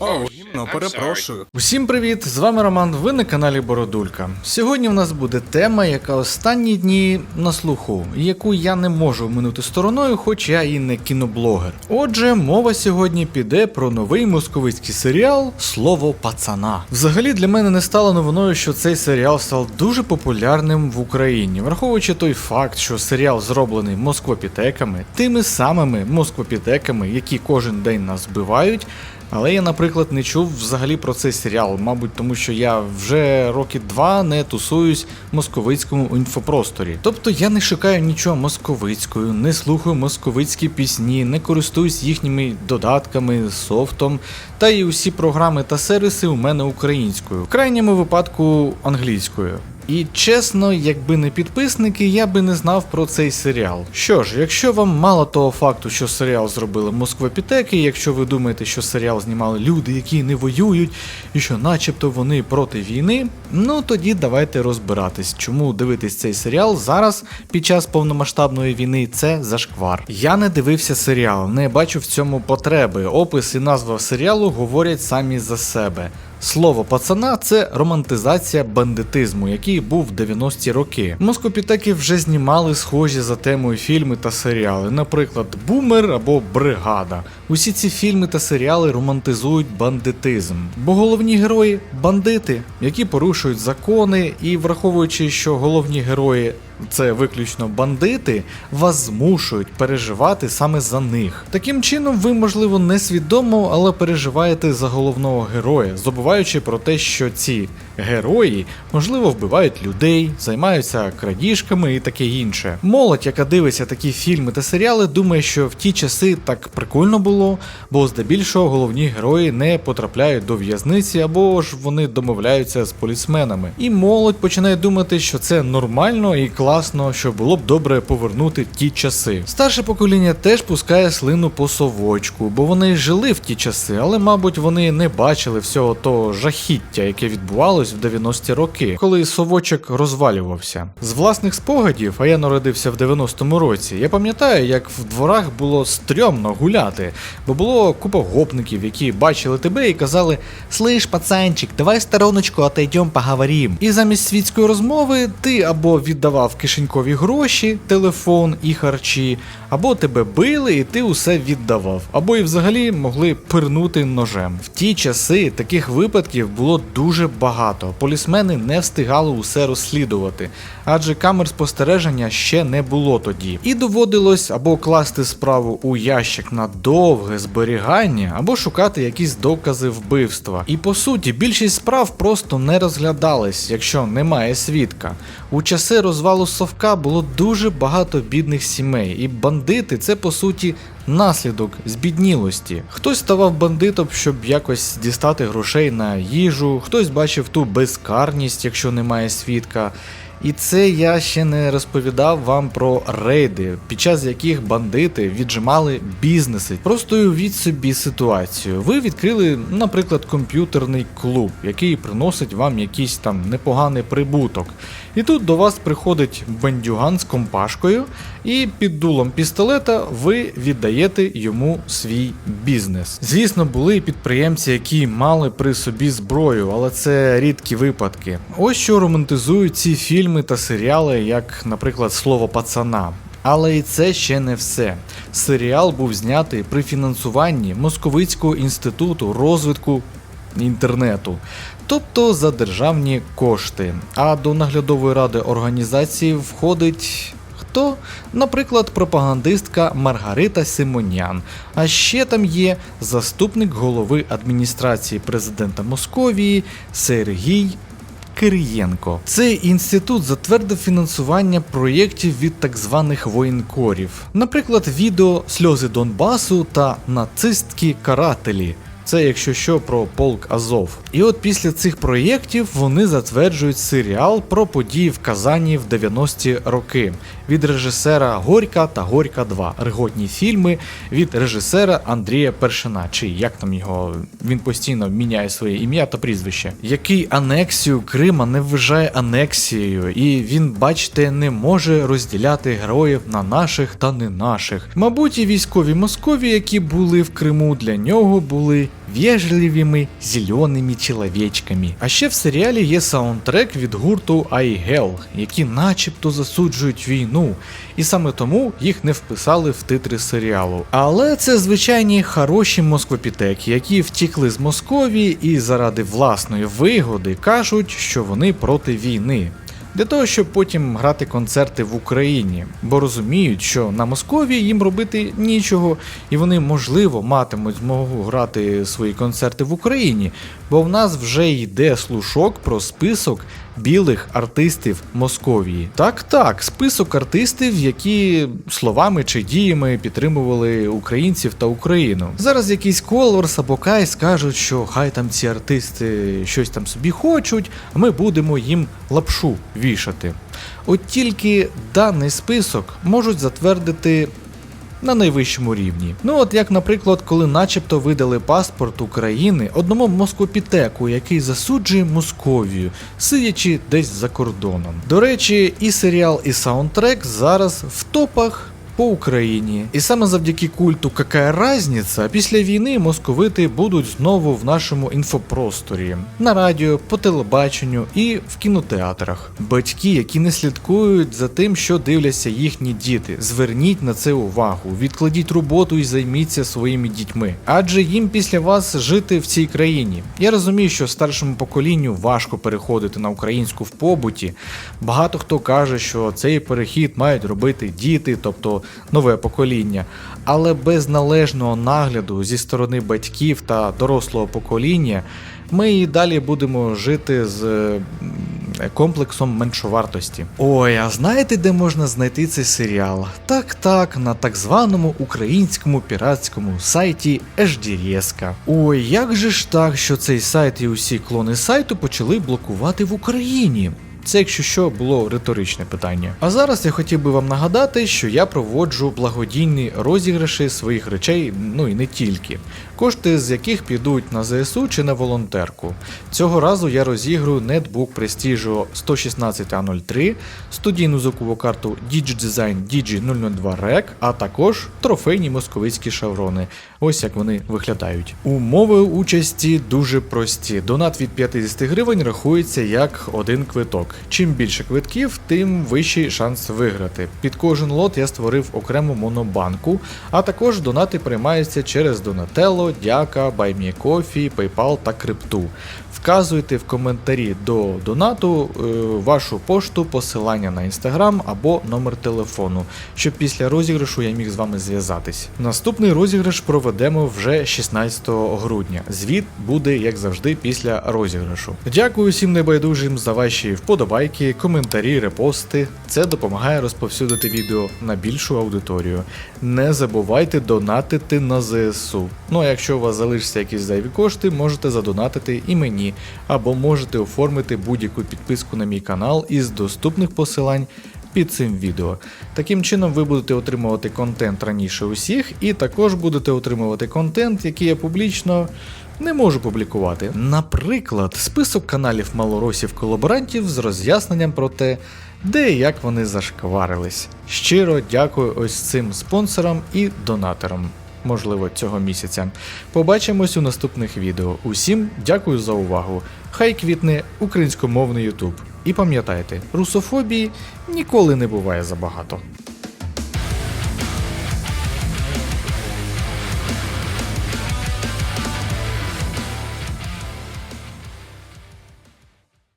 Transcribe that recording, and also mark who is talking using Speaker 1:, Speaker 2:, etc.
Speaker 1: О, гімно, перепрошую.
Speaker 2: Усім привіт! З вами Роман. Ви на каналі Бородулька. Сьогодні в нас буде тема, яка останні дні на слуху, яку я не можу минути стороною, хоч я і не кіноблогер. Отже, мова сьогодні піде про новий московицький серіал Слово пацана. Взагалі для мене не стало новиною, що цей серіал став дуже популярним в Україні, враховуючи той факт, що серіал зроблений москвопітеками, тими самими москвопітеками, які кожен день нас вбивають. Але я, наприклад, не чув взагалі про цей серіал, мабуть, тому що я вже роки два не тусуюсь в московицькому інфопросторі. Тобто я не шукаю нічого московицькою, не слухаю московицькі пісні, не користуюсь їхніми додатками, софтом, та і усі програми та сервіси у мене українською, в крайньому випадку англійською. І чесно, якби не підписники, я би не знав про цей серіал. Що ж, якщо вам мало того факту, що серіал зробили Москвопітеки, якщо ви думаєте, що серіал знімали люди, які не воюють, і що начебто вони проти війни, ну тоді давайте розбиратись, чому дивитись цей серіал зараз під час повномасштабної війни це зашквар. Я не дивився серіал, не бачу в цьому потреби. Опис і назва серіалу говорять самі за себе. Слово пацана це романтизація бандитизму, який був в 90-ті роки. Москопітеки вже знімали схожі за темою фільми та серіали, наприклад, Бумер або Бригада. Усі ці фільми та серіали романтизують бандитизм, бо головні герої бандити, які порушують закони, і враховуючи, що головні герої це виключно бандити, вас змушують переживати саме за них. Таким чином, ви, можливо, несвідомо, але переживаєте за головного героя, забуваючи про те, що ці герої, можливо, вбивають людей, займаються крадіжками і таке інше. Молодь, яка дивиться такі фільми та серіали, думає, що в ті часи так прикольно було, бо здебільшого головні герої не потрапляють до в'язниці або ж вони домовляються з полісменами. І молодь починає думати, що це нормально і класно, що було б добре повернути ті часи. Старше покоління теж пускає слину по совочку, бо вони жили в ті часи, але, мабуть, вони не бачили всього того жахіття, яке відбувалось в 90-ті роки, коли совочок розвалювався. З власних спогадів, а я народився в 90-му році, я пам'ятаю, як в дворах було стрьомно гуляти, бо було купа гопників, які бачили тебе і казали: Слиш, пацанчик, давай стороночку отойдем поговорим. І замість світської розмови ти або віддавав кишенькові гроші, телефон і харчі, або тебе били, і ти усе віддавав, або і взагалі могли пирнути ножем. В ті часи таких випадків було дуже багато. Полісмени не встигали усе розслідувати, адже камер спостереження ще не було тоді. І доводилось або класти справу у ящик на довге зберігання, або шукати якісь докази вбивства. І по суті, більшість справ просто не розглядались, якщо немає свідка. У часи розвалу совка було дуже багато бідних сімей, і бандити це по суті наслідок збіднілості. Хтось ставав бандитом, щоб якось дістати грошей на їжу, хтось бачив ту безкарність, якщо немає свідка. І це я ще не розповідав вам про рейди, під час яких бандити віджимали бізнеси. Просто уявіть собі ситуацію. Ви відкрили, наприклад, комп'ютерний клуб, який приносить вам якийсь там непоганий прибуток. І тут до вас приходить бандюган з компашкою, і під дулом пістолета ви віддаєте йому свій бізнес. Звісно, були підприємці, які мали при собі зброю, але це рідкі випадки. Ось що романтизують ці фільми та серіали, як, наприклад, слово пацана. Але і це ще не все. Серіал був знятий при фінансуванні Московицького інституту розвитку інтернету, тобто за державні кошти. А до наглядової ради організації входить. Хто, наприклад, пропагандистка Маргарита Симонян. А ще там є заступник голови адміністрації президента Московії Сергій Кирієнко. Цей інститут затвердив фінансування проєктів від так званих воєнкорів, наприклад, відео Сльози Донбасу та нацистські карателі. Це, якщо що, про полк Азов. І от після цих проєктів вони затверджують серіал про події в Казані в 90-ті роки від режисера Горька та Горька 2. Реготні фільми від режисера Андрія Першина. Чи як там його він постійно міняє своє ім'я та прізвище, який анексію Крима не вважає анексією, і він, бачите, не може розділяти героїв на наших та не наших. Мабуть, і військові Москові, які були в Криму, для нього були вежливими зеленими чоловічками. А ще в серіалі є саундтрек від гурту iGel, які начебто засуджують війну, і саме тому їх не вписали в титри серіалу. Але це звичайні хороші москвопітеки, які втікли з Московії і заради власної вигоди кажуть, що вони проти війни. Для того, щоб потім грати концерти в Україні, бо розуміють, що на Московії їм робити нічого, і вони, можливо, матимуть змогу грати свої концерти в Україні, бо в нас вже йде слушок про список білих артистів Московії. Так, так, список артистів, які словами чи діями підтримували українців та Україну. Зараз якийсь Колорс або Кай скажуть, що хай там ці артисти щось там собі хочуть, а ми будемо їм лапшу вішати. От тільки даний список можуть затвердити на найвищому рівні. Ну от як, наприклад, коли начебто видали паспорт України одному москопітеку, який засуджує Московію, сидячи десь за кордоном. До речі, і серіал, і саундтрек зараз в топах. По Україні, і саме завдяки культу «Какая разниця» після війни московити будуть знову в нашому інфопросторі на радіо, по телебаченню і в кінотеатрах. Батьки, які не слідкують за тим, що дивляться їхні діти, зверніть на це увагу, відкладіть роботу і займіться своїми дітьми, адже їм після вас жити в цій країні. Я розумію, що старшому поколінню важко переходити на українську в побуті. Багато хто каже, що цей перехід мають робити діти, тобто нове покоління. Але без належного нагляду зі сторони батьків та дорослого покоління ми і далі будемо жити з комплексом меншовартості. Ой, а знаєте, де можна знайти цей серіал? Так, так, на так званому українському піратському сайті HDRSK. Ой, як же ж так, що цей сайт і усі клони сайту почали блокувати в Україні? Це, якщо що, було риторичне питання. А зараз я хотів би вам нагадати, що я проводжу благодійні розіграші своїх речей, ну і не тільки, кошти з яких підуть на ЗСУ чи на волонтерку. Цього разу я розіграю нетбук Prestige 116A03, студійну звукову карту DigiDesign Digi002 REC, а також трофейні московицькі шаврони. Ось як вони виглядають. Умови участі дуже прості. Донат від 50 гривень рахується як один квиток. Чим більше квитків, тим вищий шанс виграти. Під кожен лот я створив окрему монобанку, а також донати приймаються через Donatello, Дяка, BuyMeCoffee, PayPal та Крипту. Вказуйте в коментарі до донату е, вашу пошту, посилання на інстаграм або номер телефону, щоб після розіграшу я міг з вами зв'язатись. Наступний розіграш проведемо вже 16 грудня. Звіт буде, як завжди, після розіграшу. Дякую всім небайдужим за ваші вподобайки, коментарі, репости. Це допомагає розповсюдити відео на більшу аудиторію. Не забувайте донатити на ЗСУ. Ну а якщо у вас залишаться якісь зайві кошти, можете задонатити і мені, або можете оформити будь-яку підписку на мій канал із доступних посилань під цим відео. Таким чином ви будете отримувати контент раніше усіх, і також будете отримувати контент, який я публічно не можу публікувати. Наприклад, список каналів малоросів колаборантів з роз'ясненням про те, де і як вони зашкварились. Щиро дякую ось цим спонсорам і донаторам. Можливо, цього місяця. Побачимось у наступних відео. Усім дякую за увагу. Хай квітне українськомовний Ютуб. І пам'ятайте, русофобії ніколи не буває забагато.